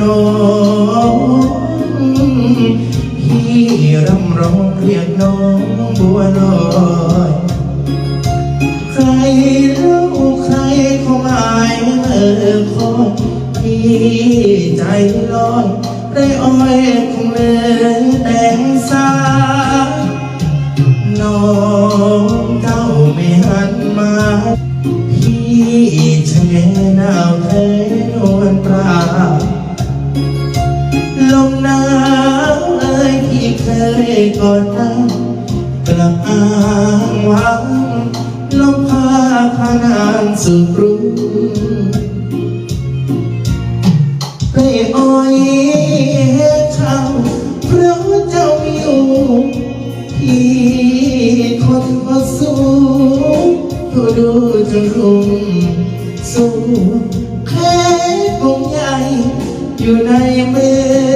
น้องพี่รำร้องเรียกน้องบัวลอยใครเล่าใครเขาหมายเมื่อคอยพี่ใจลอยได้อ้อยคงเลือแต่งสาน้องเจ้าไม่หันมาพี่ชะแงหนาว กอดน้ำกลับอ้างหวังลมพาพานางสุขรุ่งให้อ้อยให้เขาเพราะเจ้าอยู่พี่คนก็สูงก็ดูจนรุ่งสูงแค่กงใหญ่อยู่ในมือ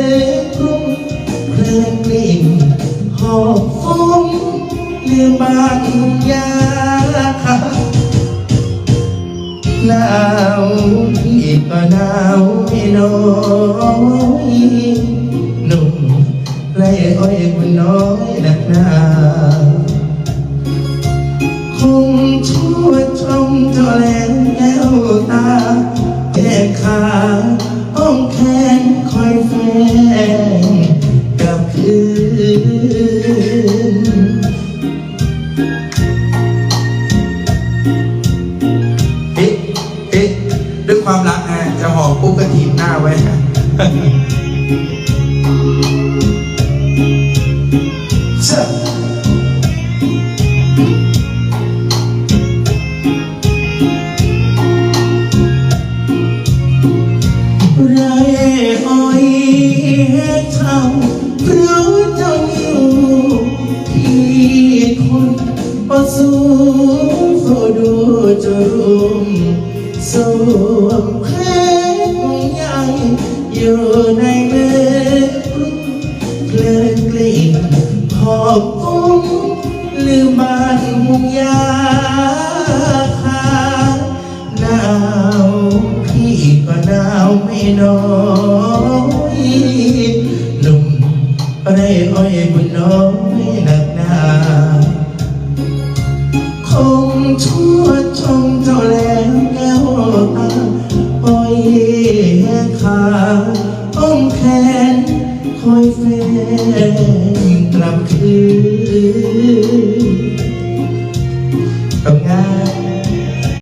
อบฟุ้งลืมบานมุงยาค่ะหนาวพี่ก็หนาวไม่น้อยหนุ่มไรอ้อยคนน้อยหนักหนาคงชั่วชมเจ้าแหลงแก้วตา ปุ๊บก็ทีบหน้าไว้ฮะเชื่อไรอ้อยให้เท่าเราะเจ้าอยู่ที่คนประสูงโฟดูจะรุมสวม อยู่ในมือกรุงเพลินกลิ่นหอบกุ้งลืมบ้านมุงยาคาหนาวพี่ก็หนาวไม่น้อยหนุ่มไรอ้อยบุญน้อยหนักหนาคงชั่วชมเจ้าแล้วแก้วตาปล่อยแหก Thank you.